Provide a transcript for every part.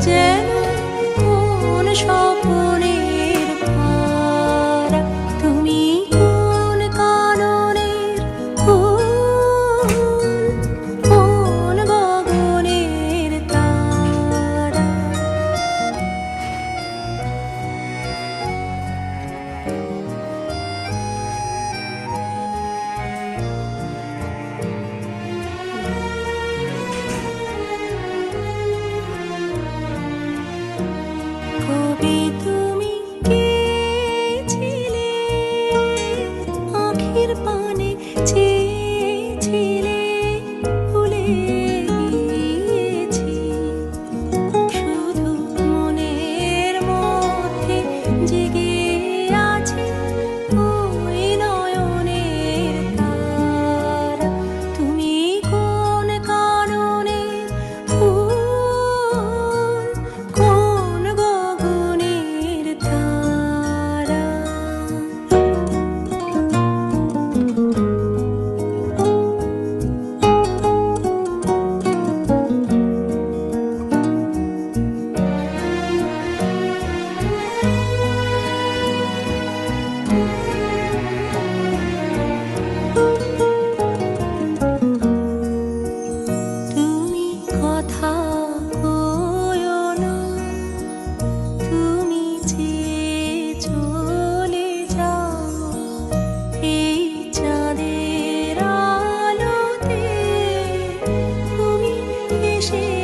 Chết 心。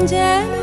姐姐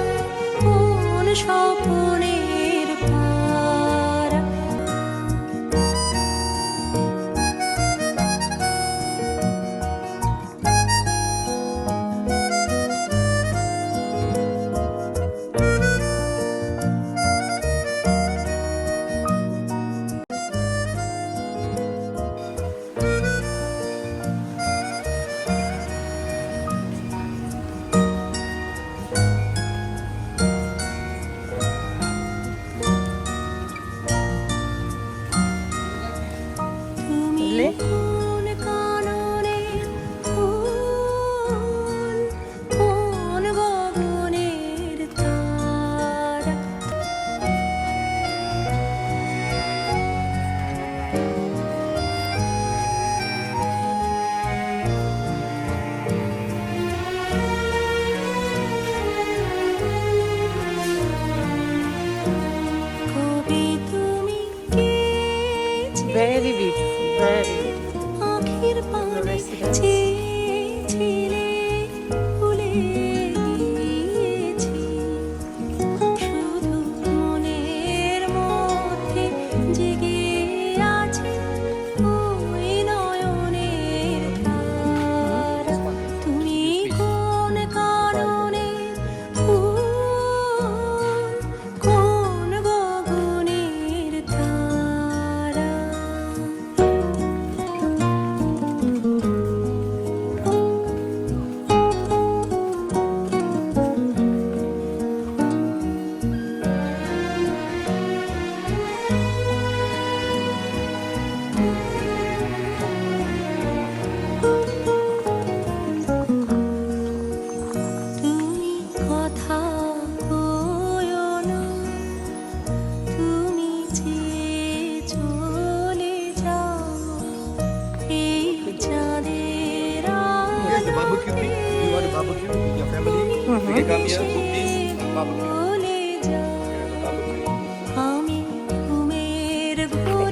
barbecue with your family. Mm-hmm. We can come here, cook this barbecue.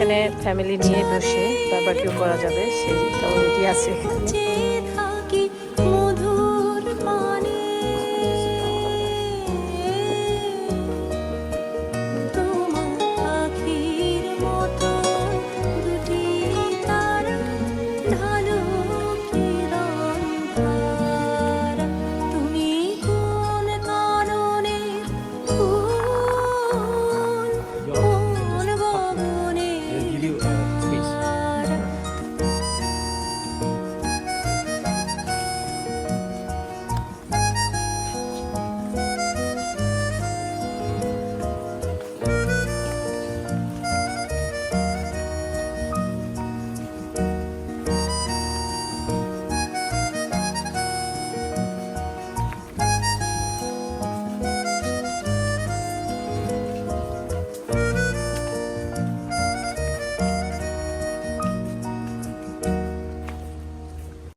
এখানে family নিয়ে বসে ব্যাপার Q করা যাবে সেটাও রেডি আছে। এখানে